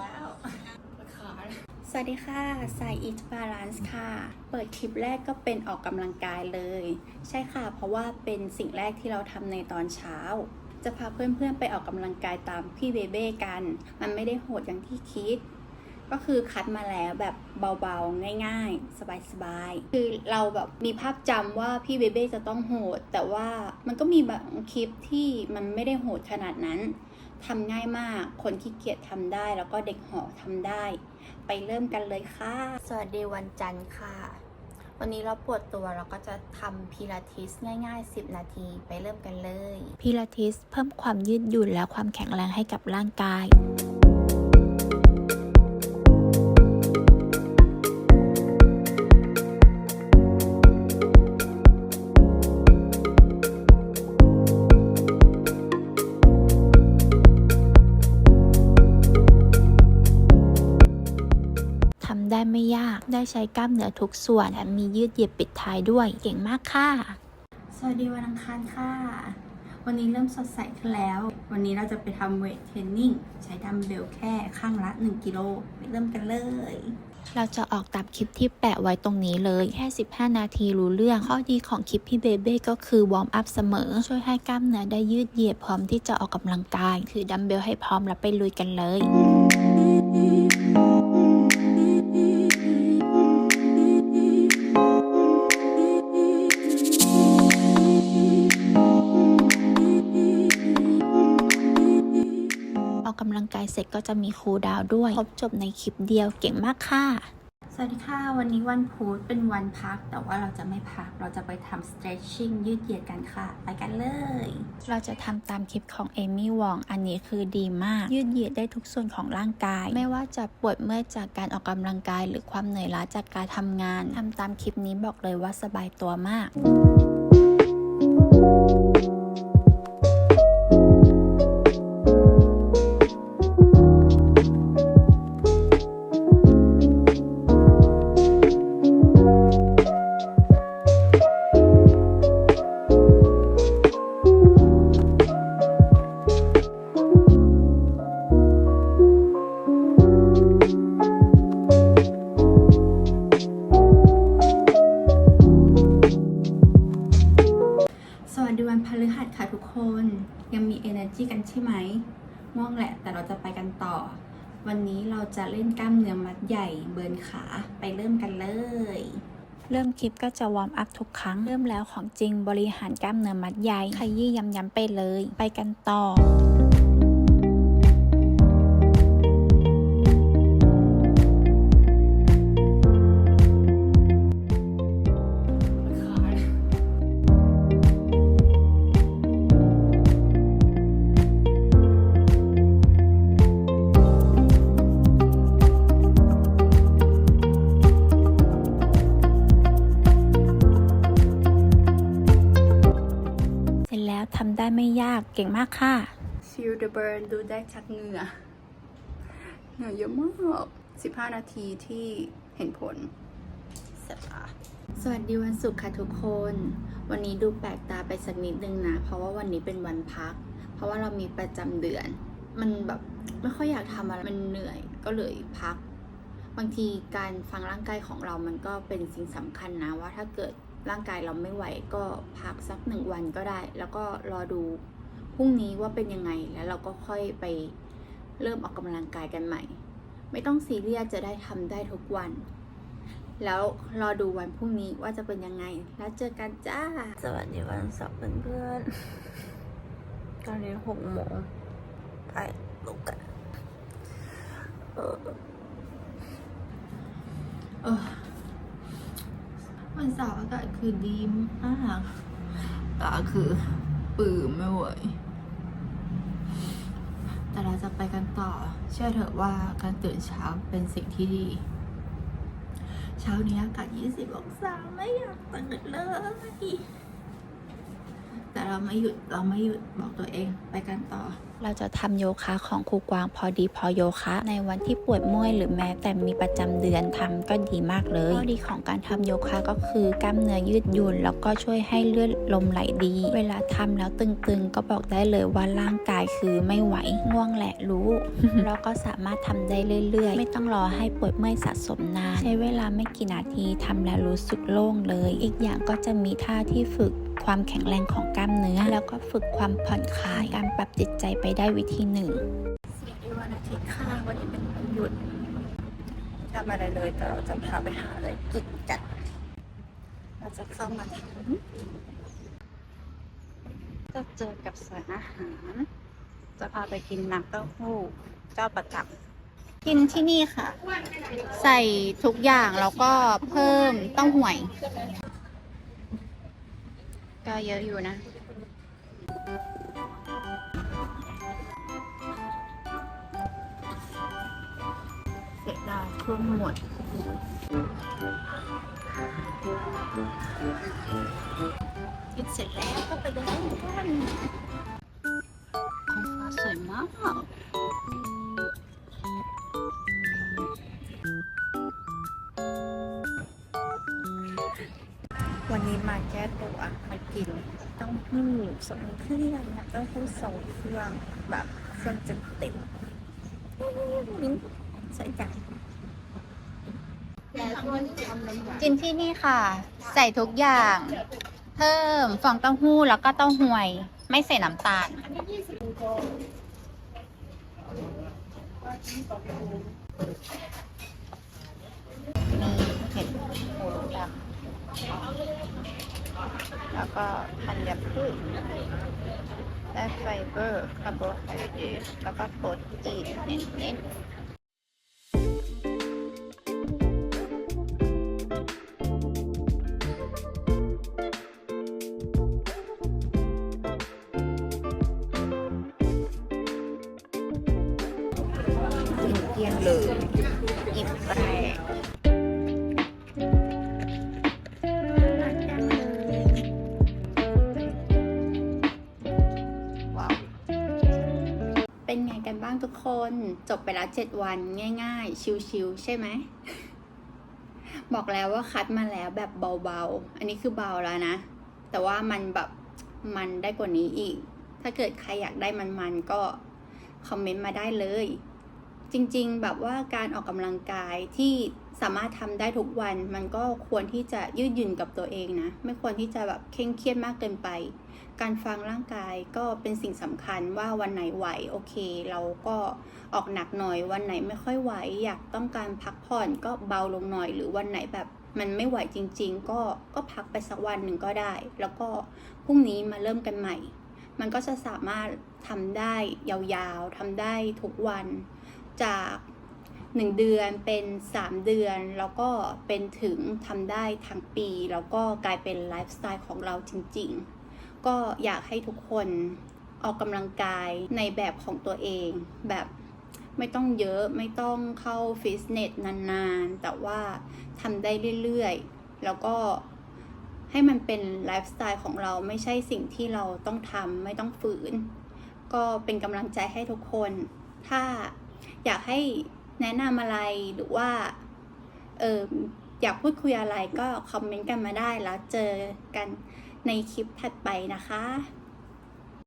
แล้วขาสวัสดีค่ะสาย Eat Balance ค่ะ เปิดคลิปแรกก็เป็นออกกำลังกายเลย ใช่ค่ะ เพราะว่าเป็นสิ่งแรกที่เราทำในตอนเช้า จะพาเพื่อนๆไปออกกำลังกายตามพี่เบเบ้กัน มันไม่ได้โหดอย่างที่คิด ก็คือคัดมาแล้วแบบเบาๆ ง่ายๆ สบายๆ คือเราแบบมีภาพจำว่าพี่เบเบ้จะต้องโหด แต่ว่ามันก็มีบางคลิปที่มันไม่ได้โหดขนาดนั้น ทำง่ายมาก คนขี้เกียจทำได้ แล้วก็เด็กหอทำได้ ไปเริ่มกันเลยค่ะ สวัสดีวันจันทร์ค่ะ วันนี้เราปวดตัวเราก็จะทำพิลาทิสง่าย ๆ 10 นาที ไปเริ่มกันเลย พิลาทิสเพิ่มความยืดหยุ่นและความแข็งแรงให้กับร่างกาย ไม่ยากได้ใช้กล้ามเนื้อทุกส่วนแถมมียืดเหยียดปิดท้ายด้วยเก่งมากค่ะ สวัสดีวันอังคารค่ะ วันนี้เริ่มสดใสขึ้นแล้ว วันนี้เราจะไปทำเวทเทรนนิ่งใช้ดัมเบลแค่ข้างละ 1 กิโลไปเริ่มกันเลย เราจะออกตามคลิปที่แปะไว้ตรงนี้เลยแค่ 15 นาทีรู้เรื่อง ข้อดีของคลิปพี่เบเบ้ก็คือวอร์มอัพเสมอ ช่วยให้กล้ามเนื้อได้ยืดเหยียดพร้อมที่จะออกกำลังกายถือดัมเบลให้พร้อมแล้วไปลุยกันเลย เสร็จก็จะมีคูลดาวน์ด้วย ครบจบในคลิปเดียวเก่งมากค่ะ สวัสดีค่ะ วันนี้วันพุธเป็นวันพัก แต่ว่าเราจะไม่พัก เราจะไปทำ stretching ยืดเหยียดกันค่ะ ไปกันเลย เราจะทำตามคลิปของเอมี่วอง อันนี้คือดีมาก ยืดเหยียดได้ทุกส่วนของร่างกาย ไม่ว่าจะปวดเมื่อยจากการออกกำลังกาย หรือความเหนื่อยล้าจากการทำงานทำตามคลิปนี้บอกเลยว่าสบายตัวมากส ใช่ไหมง่วงแหละ แต่เราจะไปกันต่อ วันนี้เราจะเล่นกล้ามเนื้อมัดใหญ่เบิร์นขาไปเริ่มกันเลย เริ่มคลิปก็จะวอร์มอัพทุกครั้ง เริ่มแล้วของจริงบริหารกล้ามเนื้อมัดใหญ่ขยี้ย้ำๆไปเลย ไปกันต่อ ได้ไม่ยากเก่งมากค่ะ feel the burn ดูได้จากเหงื่อเหงื่อเยอะมาก15 นาทีที่เห็นผลเสร็จละสวัสดีวันศุกร์ค่ะทุกคน วันนี้ดูแปลกตาไปสักนิดนึงนะ เพราะว่าวันนี้เป็นวันพัก เพราะว่าเรามีประจำเดือน มันแบบไม่ค่อยอยากทำอะไร มันเหนื่อยก็เลยพัก บางทีการฟังร่างกายของเรามันก็เป็นสิ่งสำคัญนะว่าถ้าเกิด ร่างกายเราไม่ไหวก็พักสักหนึ่งวันก็ได้ แล้วก็รอดูพรุ่งนี้ว่าเป็นยังไงแล้วเราก็ค่อยไปเริ่มออกกำลังกายกันใหม่ ไม่ต้องซีเรียสจะได้ทำได้ทุกวัน แล้วรอดูวันพรุ่งนี้ว่าจะเป็นยังไง แล้วเจอกันจ้า สวัสดีวันเสาร์เพื่อนๆตอนนี้หกโมงถ่ายรูปกันเออเออ วันเสาร์อากาศคือดีมากตาคือปื้มไม่ไหวแต่เราจะไปกันต่อ เชื่อเถอะว่าการตื่นเช้าเป็นสิ่งที่ดี เช้านี้อากาศ 20 องศาไม่อยากตื่นเลย แแต่เราไม่หยุดเราไม่หยุดบอกตัวเองไปกันต่อ เราจะทำโยคะของครูกวางพอดีพอโยคะ ในวันที่ปวดเมื่อยหรือแม้แต่มีประจำเดือนทำก็ดีมากเลยข้อดีของการทำโยคะก็คือกล้ามเนื้อยืดหยุ่นแล้วก็ช่วยให้เลือดลมไหลดี เวลาทำแล้วตึงๆ ก็บอกได้เลยว่าร่างกายคือไม่ไหวง่วงแหละรู้เราก็สามารถทำได้เรื่อยๆ ไม่ต้องรอให้ปวดเมื่อยสะสมนานใช้เวลาไม่กี่นาทีทำแล้วรู้สึกโล่งเลย อีกอย่างก็จะมีท่าที่ฝึก ความแข็งแรงของกล้ามเนื้อ แล้วก็ฝึกความผ่อนคลายการปรับจิตใจไปได้วิธีหนึ่งเสียดีวันอาทิตย์ค่ะวันนี้เป็นวันหยุดทำอะไรเลยแต่เราจะพาไปหาอะไรกินกันเราจะเข้ามาถึงจะเจอกับสารอาหาร จะพาไปกินน้ำเต้าหู้เจ้าประจำกินที่นี่ค่ะ ใส่ทุกอย่างแล้วก็เพิ่มเต้าหวย ก็เยอะอยู่นะเสียดายเครื่องหมดกินเสร็จแล้วก็ไปเดินกันของฟ้าสวยมาก มาแก้ตัวมากิน ต้องหู้สองเครื่องนะต้องหู้สองเครื่องแบบเครื่องจะติดมิ้นใส่ใจกินที่นี่ค่ะ ใส่ทุกอย่าง เพิ่มฟองเต้าหู้แล้วก็เต้าหวย ไม่ใส่น้ำตาล ก็ธัญพืชและไฟเบอร์คาร์โบไฮเดรตแล้วก็โปรตีนเน้นๆเกลี้ยงเลย ทุกคนจบไปแล้ว7วันง่าย ๆ ชิวๆใช่ไหม บอกแล้วว่าคัดมาแล้วแบบเบาๆ อันนี้คือเบาแล้วนะ แต่ว่ามันแบบมันได้กว่านี้อีก ถ้าเกิดใครอยากได้มันๆก็คอมเมนต์มาได้เลย จริงๆ แบบว่าการออกกำลังกายที่ สามารถทำได้ทุกวัน มันก็ควรที่จะยืดหยุ่นกับตัวเองนะ ไม่ควรที่จะแบบเคร่งเครียดมากเกินไป การฟังร่างกายก็เป็นสิ่งสำคัญว่าวันไหนไหวโอเค เราก็ออกหนักหน่อย วันไหนไม่ค่อยไหว อยากต้องการพักผ่อนก็เบาลงหน่อย หรือวันไหนแบบมันไม่ไหวจริง ๆ ก็ก็พักไปสักวันหนึ่งก็ได้ แล้วก็พรุ่งนี้มาเริ่มกันใหม่ มันก็จะสามารถทำได้ยาวๆทำได้ทุกวัน จาก 1 เดือนเป็น 3 เดือน แล้วก็เป็นถึงทำได้ทั้งปี แล้วก็กลายเป็นไลฟ์สไตล์ของเราจริง ๆ ก็อยากให้ทุกคนออกกำลังกายในแบบของตัวเอง แบบไม่ต้องเยอะไม่ต้องเข้าฟิตเนสนานๆ แต่ว่าทำได้เรื่อยๆ แล้วก็ให้มันเป็นไลฟ์สไตล์ของเราไม่ใช่สิ่งที่เราต้องทำไม่ต้องฝืน ก็เป็นกำลังใจให้ทุกคน ถ้าอยากให้ แนะนำอะไรหรือว่าเอออยากพูดคุยอะไรก็คอมเมนต์กันมาได้แล้วเจอกันในคลิปถัดไปนะคะ